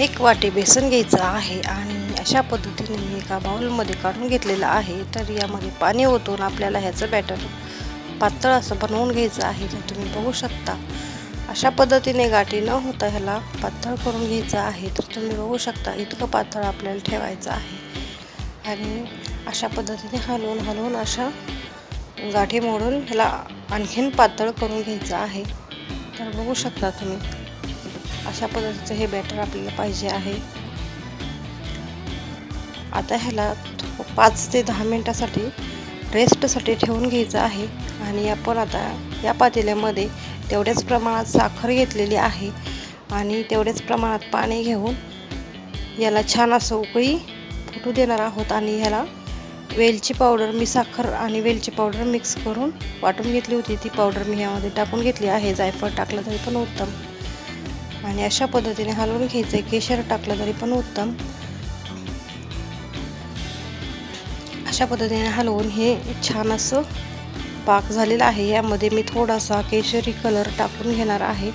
एक वाटी बेसन घ्यायचं आहे आणि अशा पद्धतीने मी एका बाउलमध्ये काढून घेतलेलं आहे. तर यामध्ये पाणी ओतून आपल्याला ह्याचं बॅटर पातळ असं बनवून घ्यायचं आहे. तर तुम्ही बघू शकता. अशा पद्धतीने गाठी न होता ह्याला पातळ करून घ्यायचं आहे. तर तुम्ही बघू शकता इतकं पातळ आपल्याला ठेवायचं आहे. आणि अशा पद्धतीने हलवून हलवून अशा गाठी मोडून ह्याला आणखीन पातळ करून घ्यायचं आहे. तर बघू शकता तुम्ही. अशा पद्धतीचं हे बॅटर आपल्याला पाहिजे आहे. आता ह्याला पाच ते दहा मिनटासाठी रेस्टसाठी ठेवून घ्यायचं आहे. आणि आपण आता या पातेल्यामध्ये तेवढ्याच प्रमाणात साखर घेतलेली आहे. आणि तेवढ्याच प्रमाणात पाणी घेऊन याला छान असं उकळी फुटू देणार आहोत. आणि ह्याला वेलची पावडर मी साखर आणि वेलची पावडर मिक्स करून वाटून घेतली होती. ती पावडर मी ह्यामध्ये टाकून घेतली आहे. जायफळ टाकलं तरी पण उत्तम. आणि अशा पद्धतीने हलवून घ्यायचं आहे केशर टाकलं तरी पण उत्तम. अशा पद्धतीने हलवून हे छान असं पाक झालेला आहे. यामध्ये मी थोडासा केशरी कलर टाकून घेणार आहे.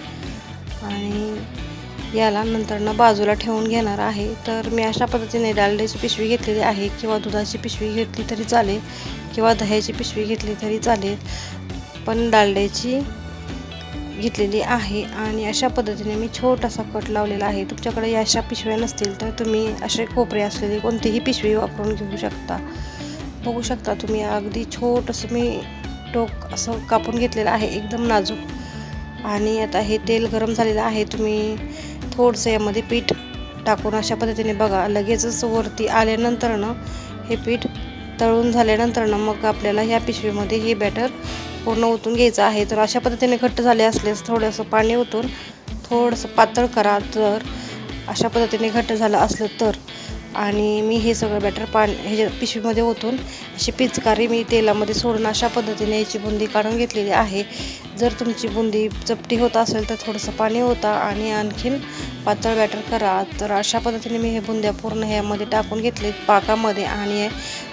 आणि याला नंतरनं बाजूला ठेवून घेणार आहे. तर मी अशा पद्धतीने डालड्याची पिशवी घेतलेली आहे किंवा दुधाची पिशवी घेतली तरी चालेल किंवा दह्याची पिशवी घेतली तरी चालेल. पण डालड्याची घेतलेली आहे आणि अशा पद्धतीने मी छोटासा कट लावलेला आहे. तुमच्याकडे या अशा पिशव्या नसतील तर तुम्ही असे कोपरे असलेली कोणतीही पिशवी वापरून घेऊ शकता. बघू शकता तुम्ही अगदी छोटंसं मी टोक असं कापून घेतलेलं आहे एकदम नाजूक. आणि आता हे तेल गरम झालेलं आहे तुम्ही थोडंसं यामध्ये पीठ टाकून अशा पद्धतीने बघा. लगेचच वरती आल्यानंतरनं हे पीठ तळून झाल्यानंतरनं मग आपल्याला ह्या पिशवीमध्ये हे बॅटर पूर्ण ओतून घ्यायचं आहे. तर अशा पद्धतीने घट्ट झाले असल्यास थोडंसं पाणी ओतून थोडंसं पातळ करा. तर अशा पद्धतीने घट्ट झालं असलं तर. आणि मी हे सगळं बॅटर पाणी ह्याच्या पिशवीमध्ये ओतून अशी पिचकारी मी तेलामध्ये सोडून अशा पद्धतीने याची बुंदी काढून घेतलेली आहे. जर तुमची बुंदी चपटी होत असेल तर थोडंसं पाणी होता आणि आणखीन पातळ बॅटर करा. तर अशा पद्धतीने मी हे बुंद्या पूर्ण ह्यामध्ये टाकून घेतले पाकामध्ये. आणि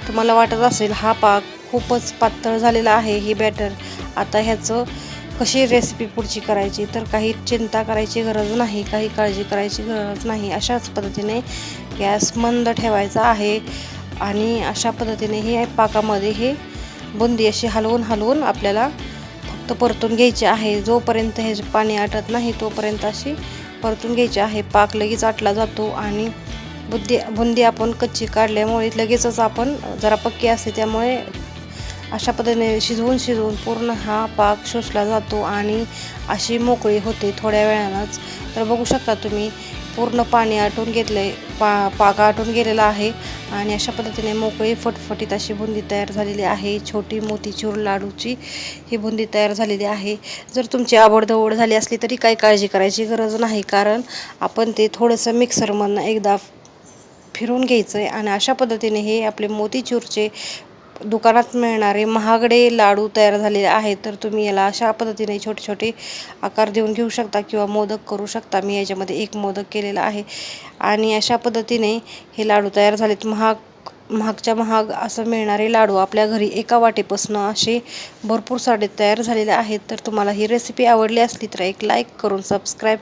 तुम्हाला वाटत असेल हा पाक खूपच पातळ झालेलं आहे हे बॅटर. आता ह्याचं कशी रेसिपी पुढची करायची? तर काही चिंता करायची गरज नाही काही काळजी करायची गरज नाही. अशाच पद्धतीने गॅस मंद ठेवायचा आहे आणि अशा पद्धतीने हे पाकामध्ये हे बुंदी अशी हलवून हलवून आपल्याला फक्त परतून घ्यायची आहे. जोपर्यंत हे पाणी आटत नाही तोपर्यंत अशी परतून घ्यायची आहे. पाक लगेच आटला जातो आणि बुद्धी बुंदी आपण कच्ची काढल्यामुळे लगेचच आपण जरा पक्की असते त्यामुळे अशा पद्धतीने शिजवून शिजवून पूर्ण हा पाक शोषला जातो आणि अशी मोकळी होते थोड्या वेळानंच. तर बघू शकता तुम्ही पूर्ण पाणी आटून घेतलं आहे पा पाक आटून गेलेला आहे आणि अशा पद्धतीने मोकळी फटफटीत अशी बुंदी तयार झालेली आहे. छोटी मोतीचूर लाडूची ही बुंदी तयार झालेली आहे. जर तुमची आवडदवड झाली असली तरी काही काळजी करायची गरज नाही कारण आपण ते थोडंसं मिक्सरमधनं एकदा फिरून घ्यायचं आहे आणि अशा पद्धतीने हे आपले मोतीचूरचे दुकानात मिळणारे महागडे लाडू तयार झालेले आहेत तर तुम्ही याला अशा पद्धतीने छोटे छोटे आकार देऊन घेऊ शकता किंवा मोदक करू शकता. मी याच्यामध्ये एक मोदक केलेला आहे आणि अशा पद्धतीने हे लाडू तयार झालेत. महाग महागच्या महाग असं मिळणारे लाडू आपल्या घरी एका वाटेपासून असे भरपूर साडे तयार झालेले आहेत. तर तुम्हाला ही रेसिपी आवडली असली तर एक लाईक करून सबस्क्राईब